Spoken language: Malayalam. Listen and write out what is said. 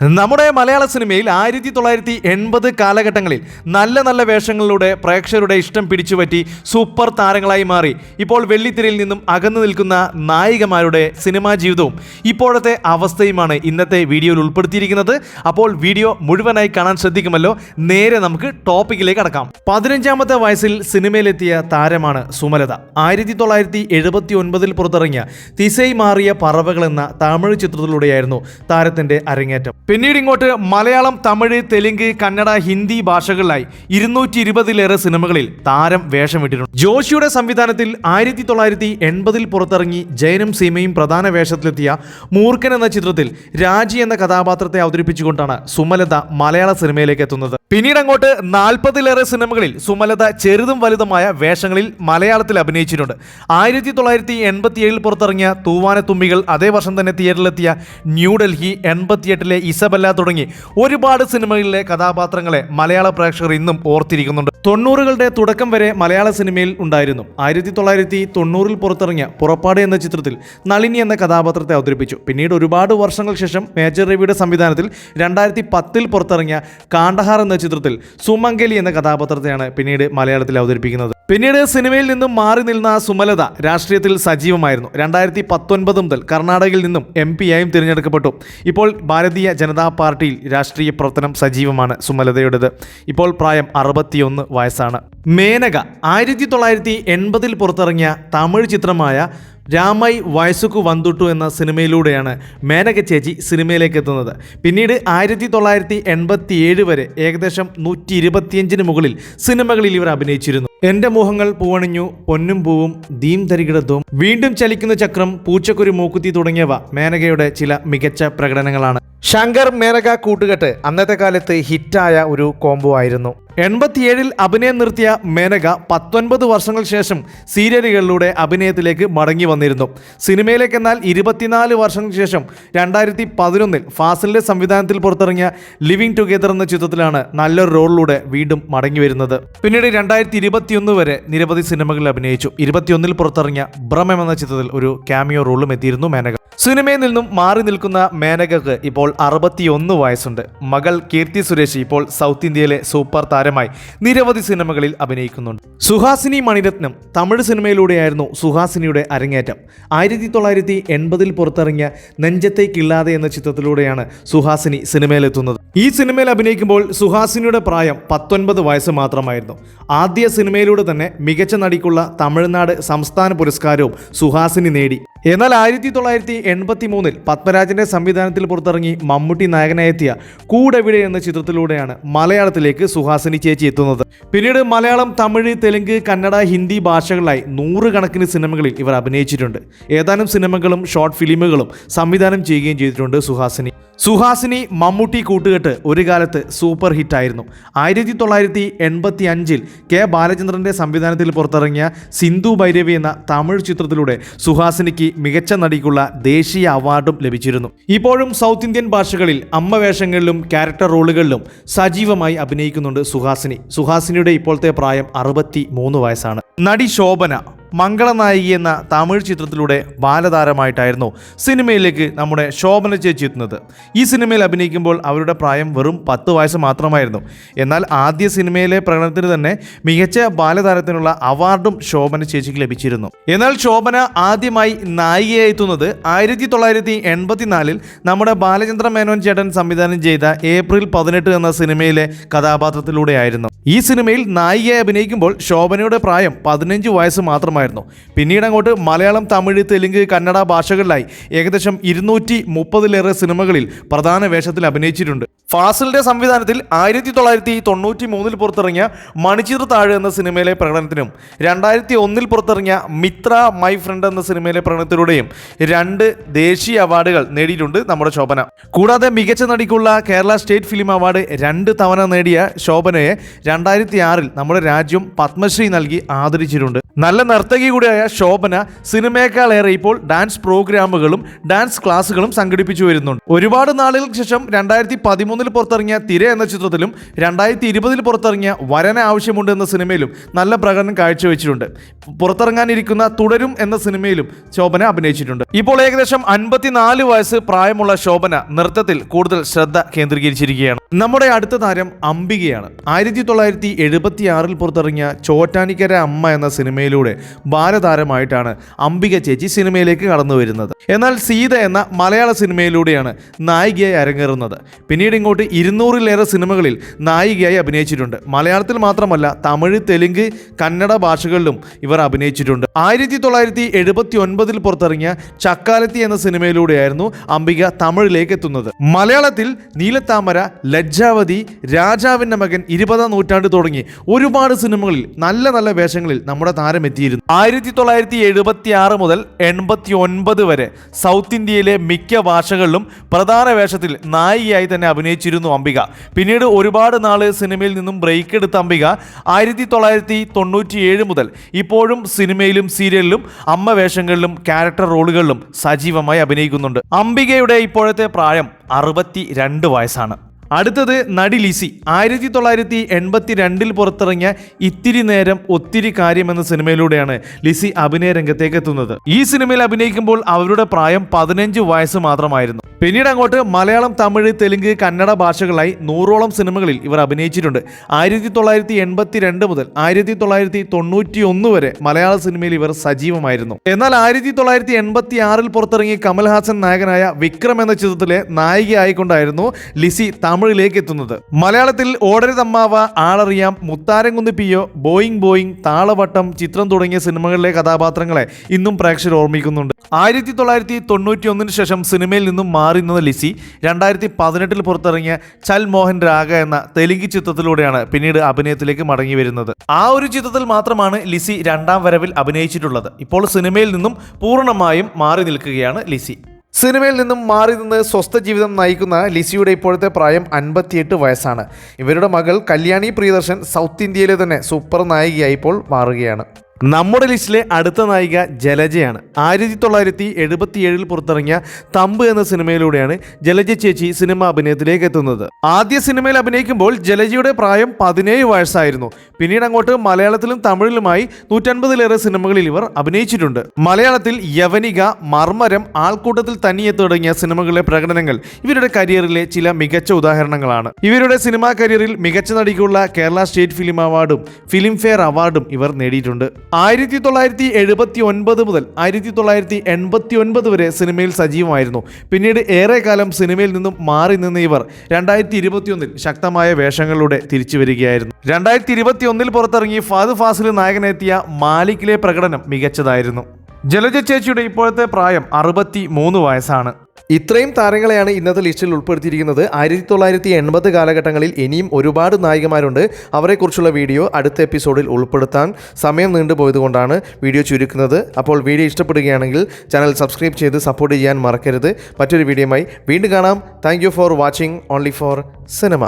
നമ്മുടെ മലയാള സിനിമയിൽ ആയിരത്തി തൊള്ളായിരത്തി എൺപത് കാലഘട്ടങ്ങളിൽ നല്ല നല്ല വേഷങ്ങളിലൂടെ പ്രേക്ഷകരുടെ ഇഷ്ടം പിടിച്ചുപറ്റി സൂപ്പർ താരങ്ങളായി മാറി. ഇപ്പോൾ വെള്ളിത്തിരയിൽ നിന്നും അകന്നു നിൽക്കുന്ന നായികമാരുടെ സിനിമാ ജീവിതവും ഇപ്പോഴത്തെ അവസ്ഥയുമാണ് ഇന്നത്തെ വീഡിയോയിൽ ഉൾപ്പെടുത്തിയിരിക്കുന്നത്. അപ്പോൾ വീഡിയോ മുഴുവനായി കാണാൻ ശ്രദ്ധിക്കുമല്ലോ. നേരെ നമുക്ക് ടോപ്പിക്കിലേക്ക് കടക്കാം. പതിനഞ്ചാമത്തെ വയസ്സിൽ സിനിമയിലെത്തിയ താരമാണ് സുമലത. ആയിരത്തി തൊള്ളായിരത്തി എഴുപത്തി ഒൻപതിൽ പുറത്തിറങ്ങിയ തിസൈ മാറിയ പറവകൾ എന്ന തമിഴ് ചിത്രത്തിലൂടെയായിരുന്നു താരത്തിന്റെ അരങ്ങേറ്റം. പിന്നീട് ഇങ്ങോട്ട് മലയാളം തമിഴ് തെലുങ്ക് കന്നഡ ഹിന്ദി ഭാഷകളിലായി ഇരുന്നൂറ്റി ഇരുപതിലേറെ സിനിമകളിൽ താരം വേഷം വിട്ടിട്ടുണ്ട് ജോഷിയുടെ സംവിധാനത്തിൽ ആയിരത്തി തൊള്ളായിരത്തി എൺപതിൽ പുറത്തിറങ്ങി ജയനും സീമയും പ്രധാന വേഷത്തിലെത്തിയ മൂർഖൻ എന്ന ചിത്രത്തിൽ രാജി എന്ന കഥാപാത്രത്തെ അവതരിപ്പിച്ചുകൊണ്ടാണ് സുമലത മലയാള സിനിമയിലേക്ക് എത്തുന്നത്. പിന്നീട് അങ്ങോട്ട് നാൽപ്പതിലേറെ സിനിമകളിൽ സുമലത ചെറുതും വലുതുമായ വേഷങ്ങളിൽ മലയാളത്തിൽ അഭിനയിച്ചിട്ടുണ്ട്. ആയിരത്തി തൊള്ളായിരത്തി എൺപത്തിയേഴിൽ പുറത്തിറങ്ങിയ തൂവാനത്തുമ്പികൾ അതേ വർഷം തന്നെ തിയേറ്ററിലെത്തിയ ന്യൂഡൽഹി എൺപത്തിയെട്ടിലെ ഇസബല്ല തുടങ്ങി ഒരുപാട് സിനിമകളിലെ കഥാപാത്രങ്ങളെ മലയാള പ്രേക്ഷകർ ഇന്നും ഓർത്തിരിക്കുന്നുണ്ട്. തൊണ്ണൂറുകളുടെ തുടക്കം വരെ മലയാള സിനിമയിൽ ഉണ്ടായിരുന്നു. ആയിരത്തി തൊള്ളായിരത്തി തൊണ്ണൂറിൽ പുറത്തിറങ്ങിയ പുറപ്പാട് എന്ന ചിത്രത്തിൽ നളിനി എന്ന കഥാപാത്രത്തെ അവതരിപ്പിച്ചു. പിന്നീട് ഒരുപാട് വർഷങ്ങൾക്ക് ശേഷം മേജർ രവിയുടെ സംവിധാനത്തിൽ രണ്ടായിരത്തി പത്തിൽ പുറത്തിറങ്ങിയ കാണ്ടഹാർ എന്ന ചിത്രത്തിൽ സുമംഗലി എന്ന കഥാപാത്രത്തെയാണ് പിന്നീട് മലയാളത്തിൽ അവതരിപ്പിക്കുന്നത്. പിന്നീട് സിനിമയിൽ നിന്നും മാറി നിന്ന സുമലത രാഷ്ട്രീയത്തിൽ സജീവമായിരുന്നു. രണ്ടായിരത്തി പത്തൊൻപത് മുതൽ കർണാടകയിൽ നിന്നും എം ആയും തിരഞ്ഞെടുക്കപ്പെട്ടു. ഇപ്പോൾ ഭാരതീയ ജനതാ പാർട്ടിയിൽ രാഷ്ട്രീയ പ്രവർത്തനം സജീവമാണ് സുമലതയുടേത്. ഇപ്പോൾ പ്രായം അറുപത്തിയൊന്ന് വയസ്സാണ്. മേനക ആയിരത്തി തൊള്ളായിരത്തി എൺപതിൽ പുറത്തിറങ്ങിയ തമിഴ് ചിത്രമായ രാമൈ വയസ്സുക്കു വന്തുട്ടു എന്ന സിനിമയിലൂടെയാണ് മേനക ചേച്ചി സിനിമയിലേക്ക് എത്തുന്നത് പിന്നീട് ആയിരത്തി തൊള്ളായിരത്തി എൺപത്തി ഏഴ് വരെ ഏകദേശം നൂറ്റി ഇരുപത്തിയഞ്ചിന് മുകളിൽ സിനിമകളിൽ ഇവർ അഭിനയിച്ചിരുന്നു. എന്റെ മോഹങ്ങൾ പൂവണിഞ്ഞു പൊന്നും പൂവും ദീം തരികിടത്തും വീണ്ടും ചലിക്കുന്ന ചക്രം പൂച്ചക്കുരു മൂക്കുത്തി തുടങ്ങിയവ മേനകയുടെ ചില മികച്ച പ്രകടനങ്ങളാണ്. ശങ്കർ മേനക കൂട്ടുകെട്ട് അന്നത്തെ കാലത്ത് ഹിറ്റായ ഒരു കോംബോ ആയിരുന്നു. എൺപത്തിയേഴിൽ അഭിനയം നിർത്തിയ മേനക പത്തൊൻപത് വർഷങ്ങൾ ശേഷം സീരിയലുകളിലൂടെ അഭിനയത്തിലേക്ക് മടങ്ങി വന്നിരുന്നു. സിനിമയിലേക്ക് എന്നാൽ ഇരുപത്തിനാല് വർഷങ്ങൾക്ക് ശേഷം രണ്ടായിരത്തി പതിനൊന്നിൽ ഫാസിലിന്റെ സംവിധാനത്തിൽ പുറത്തിറങ്ങിയ ലിവിങ് ടുഗെദർ എന്ന ചിത്രത്തിലാണ് നല്ലൊരു റോളിലൂടെ വീണ്ടും മടങ്ങി വരുന്നത്. പിന്നീട് രണ്ടായിരത്തി ഇരുപത്തിയൊന്ന് വരെ നിരവധി സിനിമകളിൽ അഭിനയിച്ചു. ഇരുപത്തിയൊന്നിൽ പുറത്തിറങ്ങിയ ഭ്രമം എന്ന ചിത്രത്തിൽ ഒരു ക്യാമിയോ റോളും എത്തിയിരുന്നു മേനക. സിനിമയിൽ നിന്നും മാറി നിൽക്കുന്ന മേനകക്ക് ഇപ്പോൾ അറുപത്തിയൊന്ന് വയസ്സുണ്ട്. മകൾ കീർത്തി സുരേഷ് ഇപ്പോൾ സൗത്ത് ഇന്ത്യയിലെ സൂപ്പർ താരമായി നിരവധി സിനിമകളിൽ അഭിനയിക്കുന്നുണ്ട്. സുഹാസിനി മണിരത്നം തമിഴ് സിനിമയിലൂടെയായിരുന്നു സുഹാസിനിയുടെ അരങ്ങേറ്റം. ആയിരത്തി തൊള്ളായിരത്തി എൺപതിൽ പുറത്തിറങ്ങിയ നെഞ്ചത്തേക്കില്ലാതെ എന്ന ചിത്രത്തിലൂടെയാണ് സുഹാസിനി സിനിമയിലെത്തുന്നത്. ഈ സിനിമയിൽ അഭിനയിക്കുമ്പോൾ സുഹാസിനിയുടെ പ്രായം പത്തൊൻപത് വയസ്സ് മാത്രമായിരുന്നു. ആദ്യ സിനിമയിലൂടെ തന്നെ മികച്ച നടിക്കുള്ള തമിഴ്നാട് സംസ്ഥാന പുരസ്കാരവും സുഹാസിനി നേടി. എന്നാൽ ആയിരത്തി തൊള്ളായിരത്തി എൺപത്തി മൂന്നിൽ പത്മരാജന്റെ സംവിധാനത്തിൽ പുറത്തിറങ്ങി മമ്മൂട്ടി നായകനായെത്തിയ കൂടെവിടെ എന്ന ചിത്രത്തിലൂടെയാണ് മലയാളത്തിലേക്ക് സുഹാസിനി ചേച്ചി എത്തുന്നത്. പിന്നീട് മലയാളം തമിഴ് തെലുങ്ക് കന്നഡ ഹിന്ദി ഭാഷകളിലായി നൂറുകണക്കിന് സിനിമകളിൽ ഇവർ അഭിനയിച്ചിട്ടുണ്ട്. ഏതാനും സിനിമകളും ഷോർട്ട് ഫിലിമുകളും സംവിധാനം ചെയ്യുകയും ചെയ്തിട്ടുണ്ട് സുഹാസിനി. സുഹാസിനി മമ്മൂട്ടി കൂട്ടുകെട്ട് ഒരു കാലത്ത് സൂപ്പർ ഹിറ്റായിരുന്നു. ആയിരത്തി തൊള്ളായിരത്തി എൺപത്തി അഞ്ചിൽ കെ ബാലചന്ദ്രന്റെ സംവിധാനത്തിൽ പുറത്തിറങ്ങിയ സിന്ധു ഭൈരവി എന്ന തമിഴ് ചിത്രത്തിലൂടെ സുഹാസിനിക്ക് മികച്ച നടിക്കുള്ള ദേശീയ അവാർഡും ലഭിച്ചിരുന്നു. ഇപ്പോഴും സൗത്ത് ഇന്ത്യൻ ഭാഷകളിൽ അമ്മ വേഷങ്ങളിലും ക്യാരക്ടർ റോളുകളിലും സജീവമായി അഭിനയിക്കുന്നുണ്ട് സുഹാസിനി. സുഹാസിനിയുടെ ഇപ്പോഴത്തെ പ്രായം അറുപത്തി വയസ്സാണ്. നടി ശോഭന മംഗളനായികി എന്ന തമിഴ് ചിത്രത്തിലൂടെ ബാലതാരമായിട്ടായിരുന്നു സിനിമയിലേക്ക് നമ്മുടെ ശോഭന ചേച്ചി എത്തുന്നത്. ഈ സിനിമയിൽ അഭിനയിക്കുമ്പോൾ അവരുടെ പ്രായം വെറും പത്ത് വയസ്സ് മാത്രമായിരുന്നു. എന്നാൽ ആദ്യ സിനിമയിലെ പ്രകടനത്തിന് തന്നെ മികച്ച ബാലതാരത്തിനുള്ള അവാർഡും ശോഭന ചേച്ചിക്ക് ലഭിച്ചിരുന്നു. എന്നാൽ ശോഭന ആദ്യമായി നായികയായി എത്തുന്നത് ആയിരത്തി തൊള്ളായിരത്തി എൺപത്തിനാലിൽ നമ്മുടെ ബാലചന്ദ്ര മേനോൻ ചേട്ടൻ സംവിധാനം ചെയ്ത ഏപ്രിൽ പതിനെട്ട് എന്ന സിനിമയിലെ കഥാപാത്രത്തിലൂടെയായിരുന്നു. ഈ സിനിമയിൽ നായികയായി അഭിനയിക്കുമ്പോൾ ശോഭനയുടെ പ്രായം പതിനഞ്ച് വയസ്സ് മാത്രമായിരുന്നു പിന്നീട് അങ്ങോട്ട് മലയാളം തമിഴ് തെലുങ്ക് കന്നഡ ഭാഷകളിലായി ഏകദേശം ഇരുന്നൂറ്റി മുപ്പതിലേറെ സിനിമകളിൽ പ്രധാന വേഷത്തിൽ അഭിനയിച്ചിട്ടുണ്ട്. ഫാസിലിന്റെ സംവിധാനത്തിൽ ആയിരത്തി തൊള്ളായിരത്തി തൊണ്ണൂറ്റി മൂന്നിൽ പുറത്തിറങ്ങിയ മണിച്ചിത്ര താഴ് എന്ന സിനിമയിലെ പ്രകടനത്തിനും രണ്ടായിരത്തി ഒന്നിൽ പുറത്തിറങ്ങിയ മിത്ര മൈ ഫ്രണ്ട് എന്ന സിനിമയിലെ പ്രകടനത്തിലൂടെയും രണ്ട് ദേശീയ അവാർഡുകൾ നേടിയിട്ടുണ്ട് നമ്മുടെ ശോഭന. കൂടാതെ മികച്ച നടിക്കുള്ള കേരള സ്റ്റേറ്റ് ഫിലിം അവാർഡ് രണ്ട് തവണ നേടിയ ശോഭനയെ രണ്ടായിരത്തി ആറിൽ നമ്മുടെ രാജ്യം പത്മശ്രീ നൽകി ആദരിച്ചിട്ടുണ്ട്. നല്ല നർത്തകി നർത്തകി കൂടിയായ ശോഭന സിനിമയേക്കാളേറെ ഇപ്പോൾ ഡാൻസ് പ്രോഗ്രാമുകളും ഡാൻസ് ക്ലാസ്സുകളും സംഘടിപ്പിച്ചു വരുന്നുണ്ട്. ഒരുപാട് നാളുകൾക്ക് ശേഷം രണ്ടായിരത്തി പതിമൂന്നിൽ പുറത്തിറങ്ങിയ തിര എന്ന ചിത്രത്തിലും രണ്ടായിരത്തി ഇരുപതിൽ പുറത്തിറങ്ങിയ വരന ആവശ്യമുണ്ട് എന്ന സിനിമയിലും നല്ല പ്രകടനം കാഴ്ചവെച്ചിട്ടുണ്ട്. പുറത്തിറങ്ങാനിരിക്കുന്ന തുടരും എന്ന സിനിമയിലും ശോഭന അഭിനയിച്ചിട്ടുണ്ട്. ഇപ്പോൾ ഏകദേശം അൻപത്തിനാല് വയസ്സ് പ്രായമുള്ള ശോഭന നൃത്തത്തിൽ കൂടുതൽ ശ്രദ്ധ കേന്ദ്രീകരിച്ചിരിക്കുകയാണ്. നമ്മുടെ അടുത്ത താരം അംബികയാണ്. ആയിരത്തി തൊള്ളായിരത്തി എഴുപത്തി ആറിൽ പുറത്തിറങ്ങിയ ചോറ്റാനിക്കര അമ്മ എന്ന സിനിമയിലൂടെ ബാലതാരമായിട്ടാണ് അംബിക ചേച്ചി സിനിമയിലേക്ക് കടന്നു വരുന്നത്. എന്നാൽ സീത എന്ന മലയാള സിനിമയിലൂടെയാണ് നായികയായി അരങ്ങേറുന്നത്. പിന്നീട് ഇങ്ങോട്ട് ഇരുന്നൂറിലേറെ സിനിമകളിൽ നായികയായി അഭിനയിച്ചിട്ടുണ്ട്. മലയാളത്തിൽ മാത്രമല്ല തമിഴ് തെലുങ്ക് കന്നഡ ഭാഷകളിലും ഇവർ അഭിനയിച്ചിട്ടുണ്ട്. ആയിരത്തി തൊള്ളായിരത്തി എഴുപത്തി ഒൻപതിൽ പുറത്തിറങ്ങിയ ചക്കാലത്തി എന്ന സിനിമയിലൂടെയായിരുന്നു അംബിക തമിഴിലേക്ക് എത്തുന്നത്. മലയാളത്തിൽ നീലത്താമര ലജ്ജാവതി രാജാവിന്റെ മകൻ ഇരുപതാം നൂറ്റാണ്ട് തുടങ്ങി ഒരുപാട് സിനിമകളിൽ നല്ല നല്ല വേഷങ്ങളിൽ നമ്മുടെ താരം എത്തിയിരുന്നു. ആയിരത്തി തൊള്ളായിരത്തി എഴുപത്തി ആറ് മുതൽ എൺപത്തി ഒൻപത് വരെ സൗത്ത് ഇന്ത്യയിലെ മിക്ക ഭാഷകളിലും പ്രധാന വേഷത്തിൽ നായികയായി തന്നെ അഭിനയിച്ചിരുന്നു അംബിക. പിന്നീട് ഒരുപാട് നാൾ സിനിമയിൽ നിന്നും ബ്രേക്ക് എടുത്ത അംബിക ആയിരത്തി തൊള്ളായിരത്തി തൊണ്ണൂറ്റി ഏഴ് മുതൽ ഇപ്പോഴും സിനിമയിലും സീരിയലിലും അമ്മ വേഷങ്ങളിലും ക്യാരക്ടർ റോളുകളിലും സജീവമായി അഭിനയിക്കുന്നുണ്ട്. അംബികയുടെ ഇപ്പോഴത്തെ പ്രായം അറുപത്തി രണ്ട് വയസ്സാണ്. അടുത്തത് നടി ലിസി. ആയിരത്തി തൊള്ളായിരത്തി എൺപത്തി രണ്ടിൽ പുറത്തിറങ്ങിയ ഇത്തിരി നേരം ഒത്തിരി കാര്യം എന്ന സിനിമയിലൂടെയാണ് ലിസി അഭിനയ രംഗത്തേക്ക് എത്തുന്നത്. ഈ സിനിമയിൽ അഭിനയിക്കുമ്പോൾ അവരുടെ പ്രായം പതിനഞ്ച് വയസ്സ് മാത്രമായിരുന്നു. പിന്നീട് അങ്ങോട്ട് മലയാളം തമിഴ് തെലുങ്ക് കന്നഡ ഭാഷകളായി നൂറോളം സിനിമകളിൽ ഇവർ അഭിനയിച്ചിട്ടുണ്ട്. ആയിരത്തി തൊള്ളായിരത്തി എൺപത്തി രണ്ട് മുതൽ ആയിരത്തി തൊള്ളായിരത്തി തൊണ്ണൂറ്റി ഒന്ന് വരെ മലയാള സിനിമയിൽ ഇവർ സജീവമായിരുന്നു. എന്നാൽ ആയിരത്തി തൊള്ളായിരത്തി എൺപത്തി ആറിൽ പുറത്തിറങ്ങിയ കമൽഹാസൻ നായകനായ വിക്രം എന്ന ചിത്രത്തിലെ നായികയായിക്കൊണ്ടായിരുന്നു ലിസി തമിഴിലേക്ക് എത്തുന്നത്. മലയാളത്തിൽ Odaruthammava Aalariyam Mutharamkunnu P O Boeing Boeing Thalavattam ചിത്രം തുടങ്ങിയ സിനിമകളിലെ കഥാപാത്രങ്ങളെ ഇന്നും പ്രേക്ഷകർ ഓർമ്മിക്കുന്നുണ്ട്. ആയിരത്തി തൊള്ളായിരത്തി തൊണ്ണൂറ്റി ഒന്നിന് ശേഷം സിനിമയിൽ നിന്നും നിന്ന ലിസി. രണ്ടായിരത്തി പതിനെട്ടിൽ പുറത്തിറങ്ങിയ ചൽ മോഹൻ രാഗ എന്ന തെലുങ്ക് ചിത്രത്തിലൂടെയാണ് പിന്നീട് അഭിനയത്തിലേക്ക് മടങ്ങി വരുന്നത്. ആ ഒരു ചിത്രത്തിൽ മാത്രമാണ് ലിസി രണ്ടാം വരവിൽ അഭിനയിച്ചിട്ടുള്ളത്. ഇപ്പോൾ സിനിമയിൽ നിന്നും പൂർണമായും മാറി നിൽക്കുകയാണ് ലിസി. സിനിമയിൽ നിന്നും മാറി നിന്ന് സ്വസ്ഥ ജീവിതം നയിക്കുന്ന ലിസിയുടെ ഇപ്പോഴത്തെ പ്രായം അൻപത്തിയെട്ട് വയസ്സാണ്. ഇവരുടെ മകൾ കല്യാണി പ്രിയദർശൻ സൗത്ത് ഇന്ത്യയിലെ തന്നെ സൂപ്പർ നായികയായി ഇപ്പോൾ മാറുകയാണ്. നമ്മുടെ ലിസ്റ്റിലെ അടുത്ത നായിക ജലജയാണ്. ആയിരത്തി തൊള്ളായിരത്തി എഴുപത്തി ഏഴിൽ പുറത്തിറങ്ങിയ തമ്പ് എന്ന സിനിമയിലൂടെയാണ് ജലജ ചേച്ചി സിനിമ അഭിനയത്തിലേക്ക് എത്തുന്നത്. ആദ്യ സിനിമയിൽ അഭിനയിക്കുമ്പോൾ ജലജയുടെ പ്രായം പതിനേഴ് വയസ്സായിരുന്നു. പിന്നീട് അങ്ങോട്ട് മലയാളത്തിലും തമിഴിലുമായി നൂറ്റൻപതിലേറെ സിനിമകളിൽ ഇവർ അഭിനയിച്ചിട്ടുണ്ട്. മലയാളത്തിൽ യവനിക മർമരം ആൾക്കൂട്ടത്തിൽ തനിയെ തുടങ്ങിയ സിനിമകളിലെ പ്രകടനങ്ങൾ ഇവരുടെ കരിയറിലെ ചില മികച്ച ഉദാഹരണങ്ങളാണ്. ഇവരുടെ സിനിമാ കരിയറിൽ മികച്ച നടിക്കുള്ള കേരള സ്റ്റേറ്റ് ഫിലിം അവാർഡും ഫിലിം ഫെയർ അവാർഡും ഇവർ നേടിയിട്ടുണ്ട്. ആയിരത്തി തൊള്ളായിരത്തി എഴുപത്തി ഒൻപത് മുതൽ ആയിരത്തി തൊള്ളായിരത്തി എൺപത്തി ഒൻപത് വരെ സിനിമയിൽ സജീവമായിരുന്നു. പിന്നീട് ഏറെക്കാലം സിനിമയിൽ നിന്നും മാറി നിന്ന ഇവർ രണ്ടായിരത്തി ഇരുപത്തിയൊന്നിൽ ശക്തമായ വേഷങ്ങളിലൂടെ തിരിച്ചു വരികയായിരുന്നു. രണ്ടായിരത്തി ഇരുപത്തി ഒന്നിൽ പുറത്തിറങ്ങി ഫാദ് ഫാസിൽ നായകനെത്തിയ മാലിക്കിലെ പ്രകടനം മികച്ചതായിരുന്നു. ജലജ ചേച്ചിയുടെ ഇപ്പോഴത്തെ പ്രായം അറുപത്തി മൂന്ന് വയസ്സാണ്. ഇത്രയും താരങ്ങളെയാണ് ഇന്നത്തെ ലിസ്റ്റിൽ ഉൾപ്പെടുത്തിയിരിക്കുന്നത്. ആയിരത്തി തൊള്ളായിരത്തി എൺപത് കാലഘട്ടങ്ങളിൽ ഇനിയും ഒരുപാട് നായികമാരുണ്ട്. അവരെക്കുറിച്ചുള്ള വീഡിയോ അടുത്ത എപ്പിസോഡിൽ ഉൾപ്പെടുത്താൻ സമയം നീണ്ടുപോയതുകൊണ്ടാണ് വീഡിയോ ചുരുക്കുന്നത്. അപ്പോൾ വീഡിയോ ഇഷ്ടപ്പെടുകയാണെങ്കിൽ ചാനൽ സബ്സ്ക്രൈബ് ചെയ്ത് സപ്പോർട്ട് ചെയ്യാൻ മറക്കരുത്. മറ്റൊരു വീഡിയോയുമായി വീണ്ടും കാണാം. Thank for watching only for cinema